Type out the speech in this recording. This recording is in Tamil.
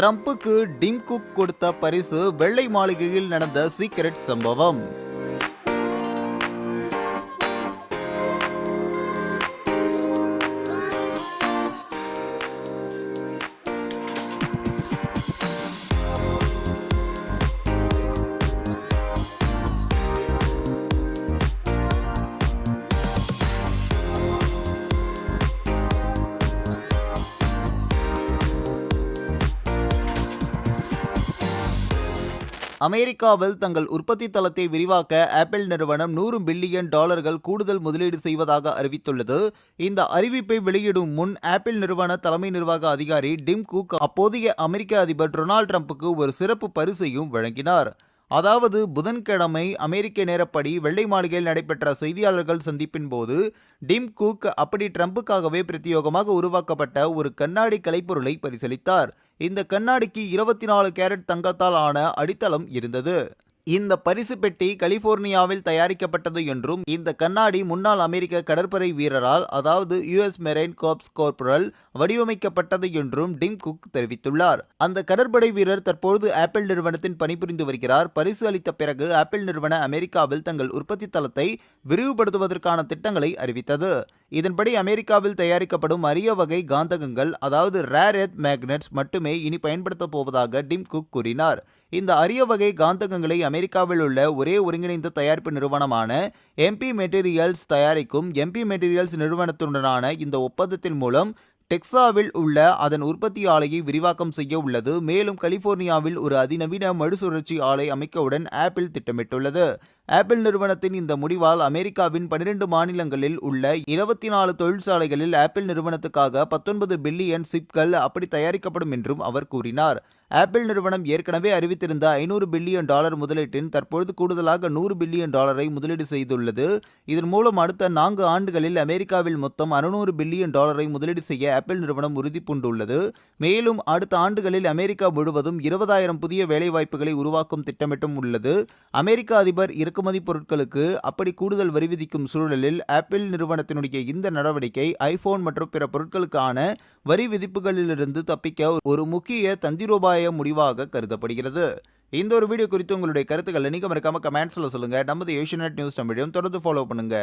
ட்ரம்புக்கு டிம் குக் கொடுத்த பரிசு வெள்ளை மாளிகையில் நடந்த சீக்ரெட் சம்பவம். அமெரிக்காவில் தங்கள் உற்பத்தி தளத்தை விரிவாக்க ஆப்பிள் நிறுவனம் நூறு பில்லியன் டாலர்கள் கூடுதல் முதலீடு செய்வதாக அறிவித்துள்ளது. இந்த அறிவிப்பை வெளியிடும் முன் ஆப்பிள் நிறுவன தலைமை நிர்வாக அதிகாரி டிம் குக் அப்போதைய அமெரிக்க அதிபர் டொனால்ட் ட்ரம்புக்கு ஒரு சிறப்பு பரிசையும் வழங்கினார். அதாவது புதன்கிழமை அமெரிக்க நேரப்படி வெள்ளை மாளிகையில் நடைபெற்ற செய்தியாளர்கள் சந்திப்பின் போது டிம் குக் அப்படி ட்ரம்புக்காகவே பிரத்யேகமாக உருவாக்கப்பட்ட ஒரு கண்ணாடி கலைப்பொருளை பரிசளித்தார். இந்த கண்ணாடிக்கு இருபத்தி நாலு கேரட் தங்கத்தால் ஆன அடித்தளம் இருந்தது. இந்த பரிசு பெட்டி கலிபோர்னியாவில் தயாரிக்கப்பட்டது என்றும் இந்த கண்ணாடி முன்னாள் அமெரிக்க கடற்படை வீரரால் அதாவது யுஎஸ் மெரைன் கார்ப்ஸ் கோர்பரல் வடிவமைக்கப்பட்டது என்றும் டிம் குக் தெரிவித்துள்ளார். அந்த கடற்படை வீரர் தற்பொழுது ஆப்பிள் நிறுவனத்தின் பணிபுரிந்து வருகிறார். பரிசு அளித்த பிறகு ஆப்பிள் நிறுவன அமெரிக்காவில் தங்கள் உற்பத்தி தளத்தை விரிவுபடுத்துவதற்கான திட்டங்களை அறிவித்தது. இதன்படி அமெரிக்காவில் தயாரிக்கப்படும் அரிய வகை காந்தகங்கள் அதாவது ரேர் எத் மேக்னெட்ஸ் மட்டுமே இனி பயன்படுத்தப் போவதாக டிம் குக் கூறினார். இந்த அரிய வகை காந்தகங்களை அமெரிக்காவில் உள்ள ஒரே ஒருங்கிணைந்த தயாரிப்பு நிறுவனமான எம்பி மெட்டீரியல்ஸ் தயாரிக்கும் எம்பி மெட்டீரியல்ஸ் நிறுவனத்துடனான இந்த ஒப்பந்தத்தின் மூலம் டெக்சாவில் உள்ள அதன் உற்பத்தி ஆலையை விரிவாக்கம் செய்ய உள்ளது. மேலும் கலிபோர்னியாவில் ஒரு அதிநவீன மறுசுழற்சி ஆலை அமைக்கவுடன் ஆப்பிள் திட்டமிட்டுள்ளது. ஆப்பிள் நிறுவனத்தின் இந்த முடிவால் அமெரிக்காவின் பனிரெண்டு மாநிலங்களில் உள்ள இருபத்தி நாலு தொழிற்சாலைகளில் ஆப்பிள் நிறுவனத்துக்காக பத்தொன்பது பில்லியன் சிப்கள் அப்படி தயாரிக்கப்படும் என்றும் அவர் கூறினார். ஆப்பிள் நிறுவனம் ஏற்கனவே அறிவித்திருந்த ஐநூறு பில்லியன் டாலர் முதலீட்டின் தற்பொழுது கூடுதலாக நூறு பில்லியன் டாலரை முதலீடு செய்துள்ளது. இதன் மூலம் அடுத்த நான்கு ஆண்டுகளில் அமெரிக்காவில் மொத்தம் அறுநூறு பில்லியன் டாலரை முதலீடு செய்ய ஆப்பிள் நிறுவனம் உறுதி பூண்டுள்ளது மேலும் அடுத்த ஆண்டுகளில் அமெரிக்கா முழுவதும் இருபதாயிரம் புதிய வேலைவாய்ப்புகளை உருவாக்கும் திட்டமிட்டும் உள்ளது. அமெரிக்க அதிபர் இறக்குமதி பொருட்களுக்கு அப்படி கூடுதல் வரி விதிக்கும் சூழலில் ஆப்பிள் நிறுவனத்தினுடைய இந்த நடவடிக்கை ஐபோன் மற்றும் பிற பொருட்களுக்கான வரி விதிப்புகளிலிருந்து தப்பிக்க ஒரு முக்கிய தந்திரோபாய முடிவாக கருதப்படுகிறது. இந்த ஒரு வீடியோ குறித்து உங்களுடைய கருத்துக்களை நீங்கள் மறக்காம கமெண்ட்ஸில் சொல்லுங்க. நமது ஏஷியநெட் நியூஸ் தமிழையும் தொடர்ந்து ஃபாலோ பண்ணுங்க.